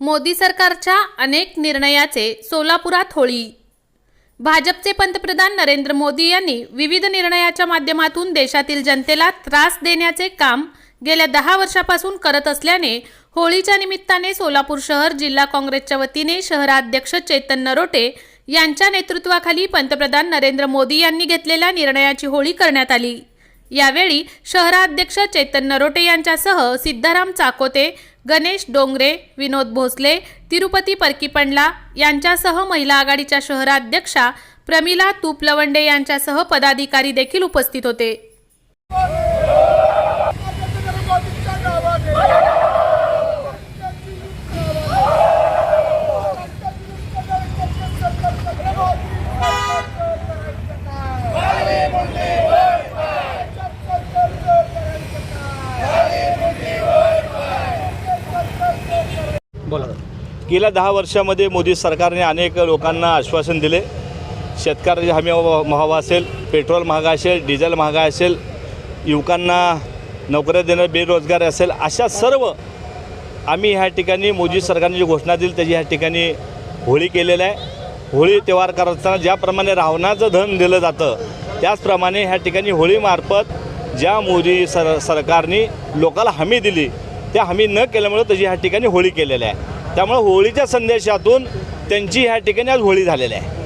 मोदी सरकारच्या अनेक निर्णयाचे सोलापुरात होळी. भाजपचे पंतप्रधान नरेंद्र मोदी यांनी विविध निर्णयाच्या माध्यमातून देशातील जनतेला त्रास देण्याचे काम गेल्या दहा वर्षापासून करत असल्याने होळीच्या निमित्ताने सोलापूर शहर जिल्हा काँग्रेसच्या वतीने शहराध्यक्ष चेतन नरोटे यांच्या नेतृत्वाखाली पंतप्रधान नरेंद्र मोदी यांनी घेतलेल्या निर्णयाची होळी करण्यात आली. यावेळी शहराध्यक्ष चेतन नरोटे यांच्यासह सिद्धाराम चाकोते गणेश डोंगरे विनोद भोसले तिरुपती परकीपंडला यांच्यासह महिला आघाडीच्या शहराध्यक्षा प्रमिला तुपलवंडे यांच्यासह पदाधिकारी देखील उपस्थित होते. बोला. गेल्या दहा वर्षामध्ये मोदी सरकारने अनेक लोकांना आश्वासन दिले. शेतकऱ्याची हमी महावा असेल पेट्रोल महागा असेल डिझेल महागा असेल युवकांना नोकऱ्या देणं बेरोजगार असेल अशा सर्व आम्ही ह्या ठिकाणी मोदी सरकारने जी घोषणा दिली त्याची ह्या ठिकाणी होळी केलेलं आहे. होळी त्योहार करताना ज्याप्रमाणे रावणाचं धन दिलं जातं त्याचप्रमाणे ह्या ठिकाणी होळीमार्फत ज्या मोदी सर सरकारने लोकाला हमी दिली त्या हमी न केल्यामुळे त्याची ह्या ठिकाणी होळी केलेली आहे. त्यामुळे होळीच्या संदेशातून त्यांची ह्या ठिकाणी आज होळी झालेली आहे.